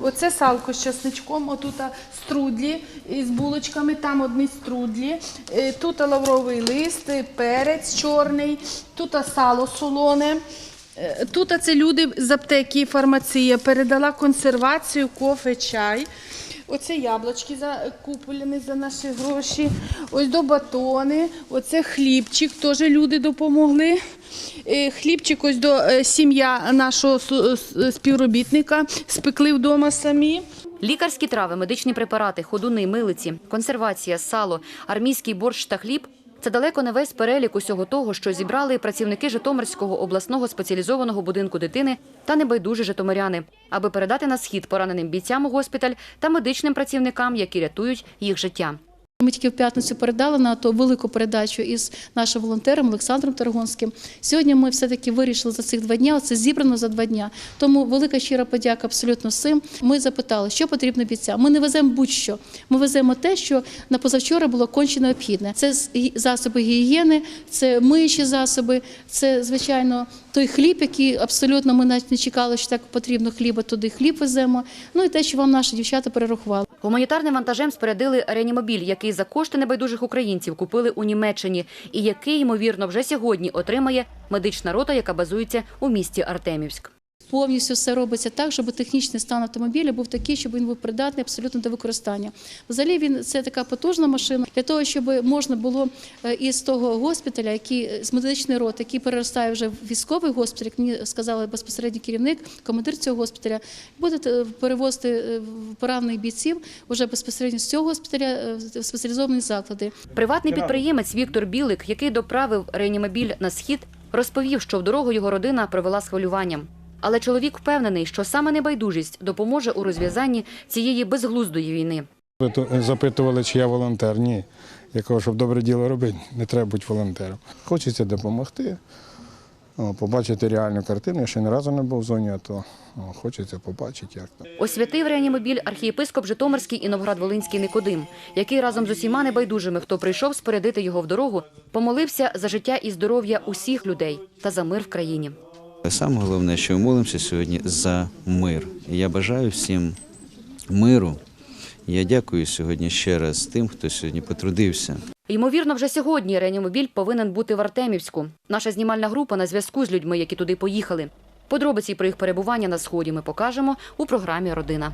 Оце салко з часничком, отут струдлі з булочками, там одні струдлі, е, тут лавровий лист, е, перець чорний, тут сало солоне. Е, Тут це люди з аптеки фармація передала консервацію, кофе, чай. Оце яблучки за, куплені за наші гроші. Ось до батони, оце хлібчик, теж люди допомогли. Е, Хлібчик ось до е, сім'я нашого співробітника спекли вдома самі. Лікарські трави, медичні препарати, ходуни, милиці, консервація, сало, армійський борщ та хліб – це далеко не весь перелік усього того, що зібрали працівники Житомирського обласного спеціалізованого будинку дитини та небайдужі житомиряни, аби передати на схід пораненим бійцям у госпіталь та медичним працівникам, які рятують їх життя. Ми тільки в п'ятницю передали на то велику передачу із нашим волонтером Олександром Таргонським. Сьогодні ми все-таки вирішили за цих два дня. Це зібрано за два дня. Тому велика щира подяка абсолютно всім. Ми запитали, що потрібно бійцям. Ми не веземо будь-що. Ми веземо те, що на позавчора було конче необхідне. Це засоби гігієни, це миючі засоби, це звичайно той хліб, який абсолютно ми навіть не чекали, що так потрібно хліба. Туди хліб веземо. Ну і те, що вам наші дівчата перерахували. Гуманітарним вантажем спорядили реанімобіль, який за кошти небайдужих українців купили у Німеччині і який, ймовірно, вже сьогодні отримає медична рота, яка базується у місті Артемівськ. Повністю все робиться так, щоб технічний стан автомобіля був такий, щоб він був придатний абсолютно до використання. Взагалі він це така потужна машина для того, щоб можна було е, із того госпіталя, який е, з медичної роти, який переростає вже в військовий госпіталь, як мені сказали безпосередньо керівник, командир цього госпіталя, буде перевозити е, поранених бійців уже безпосередньо з цього госпіталя в спеціалізовані заклади. Приватний підприємець Віктор Білик, який доправив реанімобіль на схід, розповів, що в дорогу його родина провела з хвилюванням. Але чоловік впевнений, що саме небайдужість допоможе у розв'язанні цієї безглуздої війни. Ви запитували, чи я волонтер. Ні. Я кажу, щоб добре діло робити, не треба бути волонтером. Хочеться допомогти, побачити реальну картину. Я ще ні разу не був в зоні АТО. О, Хочеться побачити, як там. Освятив реанімобіль архієпископ Житомирський і Новград-Волинський Никодим, який разом з усіма небайдужими, хто прийшов спорядити його в дорогу, помолився за життя і здоров'я усіх людей та за мир в країні. Саме головне, що ми молимося сьогодні за мир. Я бажаю всім миру. Я дякую сьогодні ще раз тим, хто сьогодні потрудився. Ймовірно, вже сьогодні реанімобіль повинен бути в Артемівську. Наша знімальна група на зв'язку з людьми, які туди поїхали. Подробиці про їх перебування на сході ми покажемо у програмі Родина.